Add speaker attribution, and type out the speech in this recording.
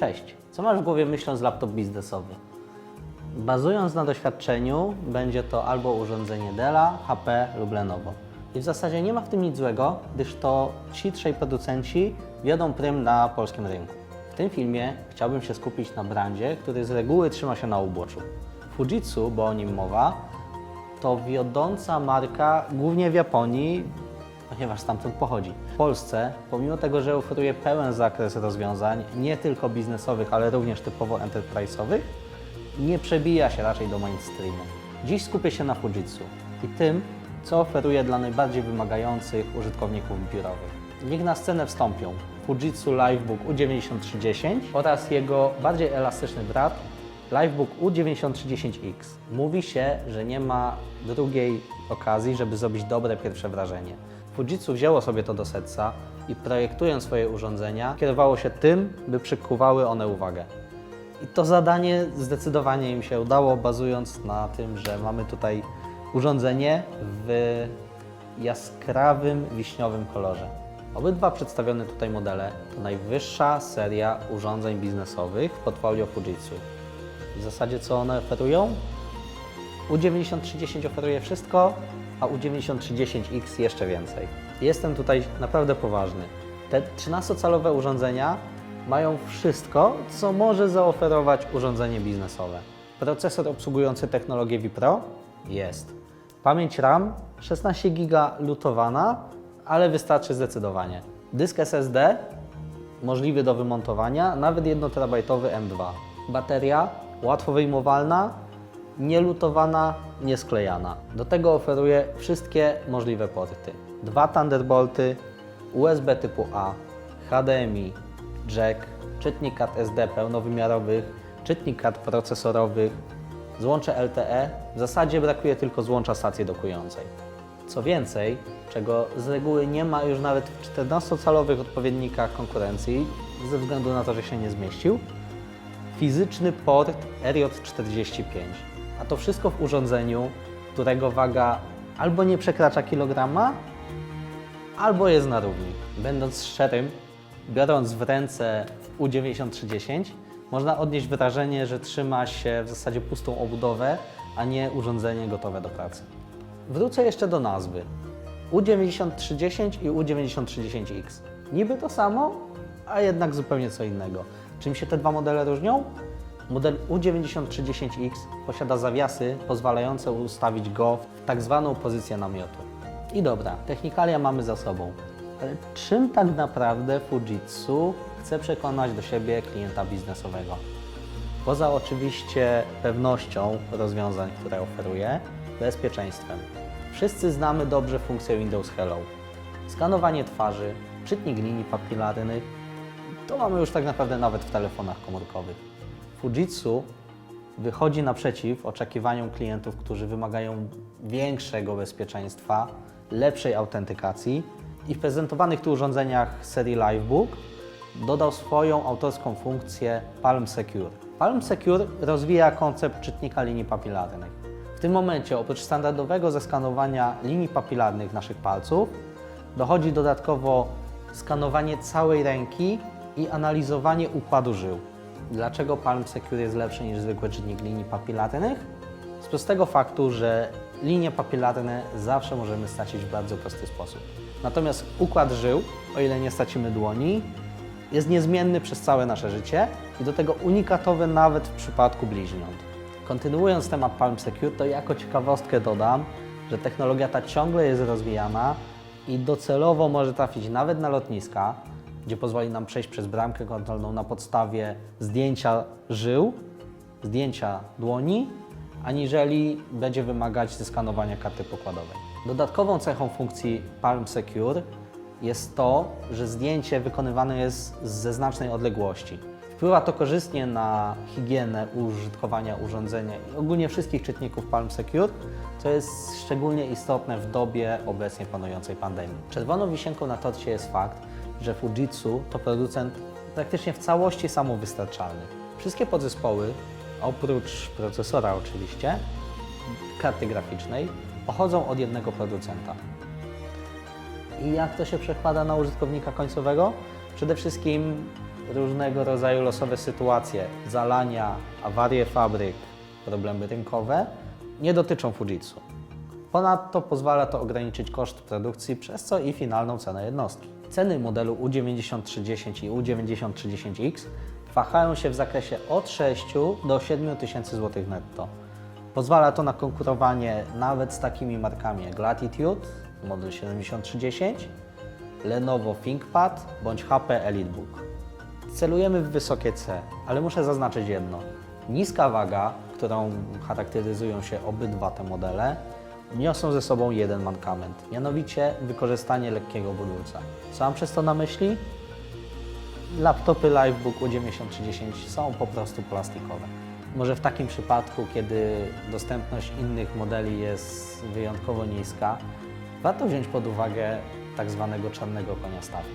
Speaker 1: Cześć, co masz w głowie myśląc laptop biznesowy? Bazując na doświadczeniu, będzie to albo urządzenie Della, HP lub Lenovo. I w zasadzie nie ma w tym nic złego, gdyż to ci trzej producenci wiodą prym na polskim rynku. W tym filmie chciałbym się skupić na brandzie, który z reguły trzyma się na uboczu. Fujitsu, bo o nim mowa, to wiodąca marka głównie w Japonii, ponieważ stamtąd pochodzi. W Polsce, pomimo tego, że oferuje pełen zakres rozwiązań, nie tylko biznesowych, ale również typowo enterprise'owych, nie przebija się raczej do mainstreamu. Dziś skupię się na Fujitsu i tym, co oferuje dla najbardziej wymagających użytkowników biurowych. Niech na scenę wstąpią Fujitsu Livebook U9310 oraz jego bardziej elastyczny brat Livebook U9310X. Mówi się, że nie ma drugiej okazji, żeby zrobić dobre pierwsze wrażenie. Fujitsu wzięło sobie to do serca i projektując swoje urządzenia, kierowało się tym, by przykuwały one uwagę. I to zadanie zdecydowanie im się udało, bazując na tym, że mamy tutaj urządzenie w jaskrawym wiśniowym kolorze. Obydwa przedstawione tutaj modele to najwyższa seria urządzeń biznesowych w portfolio Fujitsu. W zasadzie co one oferują? U9310 oferuje wszystko, a U9310X jeszcze więcej. Jestem tutaj naprawdę poważny. Te 13-calowe urządzenia mają wszystko, co może zaoferować urządzenie biznesowe. Procesor obsługujący technologię Vipro? Jest. Pamięć RAM 16 GB lutowana, ale wystarczy zdecydowanie. Dysk SSD możliwy do wymontowania, nawet 1 terabajtowy M2. Bateria łatwo wyjmowalna, nielutowana, niesklejana. Do tego oferuje wszystkie możliwe porty. Dwa Thunderbolty, USB typu A, HDMI, jack, czytnik kart SD pełnowymiarowych, czytnik kart procesorowych, złącze LTE. W zasadzie brakuje tylko złącza stacji dokującej. Co więcej, czego z reguły nie ma już nawet w 14-calowych odpowiednikach konkurencji, ze względu na to, że się nie zmieścił, fizyczny port RJ45. A to wszystko w urządzeniu, którego waga albo nie przekracza kilograma, albo jest na równi. Będąc szczerym, biorąc w ręce U9310, można odnieść wrażenie, że trzyma się w zasadzie pustą obudowę, a nie urządzenie gotowe do pracy. Wrócę jeszcze do nazwy. U9310 i U9310X. Niby to samo, a jednak zupełnie co innego. Czym się te dwa modele różnią? Model U9310X posiada zawiasy pozwalające ustawić go w tak zwaną pozycję namiotu. I dobra, technikalia mamy za sobą. Ale czym tak naprawdę Fujitsu chce przekonać do siebie klienta biznesowego? Poza oczywiście pewnością rozwiązań, które oferuje, bezpieczeństwem. Wszyscy znamy dobrze funkcję Windows Hello. Skanowanie twarzy, czytnik linii papilarnych, to mamy już tak naprawdę nawet w telefonach komórkowych. Fujitsu wychodzi naprzeciw oczekiwaniom klientów, którzy wymagają większego bezpieczeństwa, lepszej autentykacji i w prezentowanych tu urządzeniach serii Livebook dodał swoją autorską funkcję Palm Secure. Palm Secure rozwija koncept czytnika linii papilarnych. W tym momencie oprócz standardowego zeskanowania linii papilarnych naszych palców dochodzi dodatkowo skanowanie całej ręki i analizowanie układu żył. Dlaczego Palm Secure jest lepszy niż zwykły czytnik linii papilarnych? Z prostego faktu, że linie papilarne zawsze możemy stracić w bardzo prosty sposób. Natomiast układ żył, o ile nie stracimy dłoni, jest niezmienny przez całe nasze życie i do tego unikatowy nawet w przypadku bliźniąt. Kontynuując temat Palm Secure, to jako ciekawostkę dodam, że technologia ta ciągle jest rozwijana i docelowo może trafić nawet na lotniska, gdzie pozwoli nam przejść przez bramkę kontrolną na podstawie zdjęcia żył, zdjęcia dłoni, aniżeli będzie wymagać zeskanowania karty pokładowej. Dodatkową cechą funkcji Palm Secure jest to, że zdjęcie wykonywane jest ze znacznej odległości. Wpływa to korzystnie na higienę użytkowania urządzenia i ogólnie wszystkich czytników Palm Secure, co jest szczególnie istotne w dobie obecnie panującej pandemii. Czerwoną wisienką na torcie jest fakt, że Fujitsu to producent praktycznie w całości samowystarczalny. Wszystkie podzespoły, oprócz procesora oczywiście, karty graficznej, pochodzą od jednego producenta. I jak to się przekłada na użytkownika końcowego? Przede wszystkim różnego rodzaju losowe sytuacje, zalania, awarie fabryk, problemy rynkowe nie dotyczą Fujitsu. Ponadto pozwala to ograniczyć koszt produkcji, przez co i finalną cenę jednostki. Ceny modelu U9310 i U9310X wahają się w zakresie od 6 do 7 tysięcy złotych netto. Pozwala to na konkurowanie nawet z takimi markami jak Latitude, model 7310, Lenovo ThinkPad bądź HP EliteBook. Celujemy w wysokie C, ale muszę zaznaczyć jedno. Niska waga, którą charakteryzują się obydwa te modele, niosą ze sobą jeden mankament, mianowicie wykorzystanie lekkiego budulca. Co mam przez to na myśli? Laptopy Livebook U9310 są po prostu plastikowe. Może w takim przypadku, kiedy dostępność innych modeli jest wyjątkowo niska, warto wziąć pod uwagę tak zwanego czarnego konia stawki.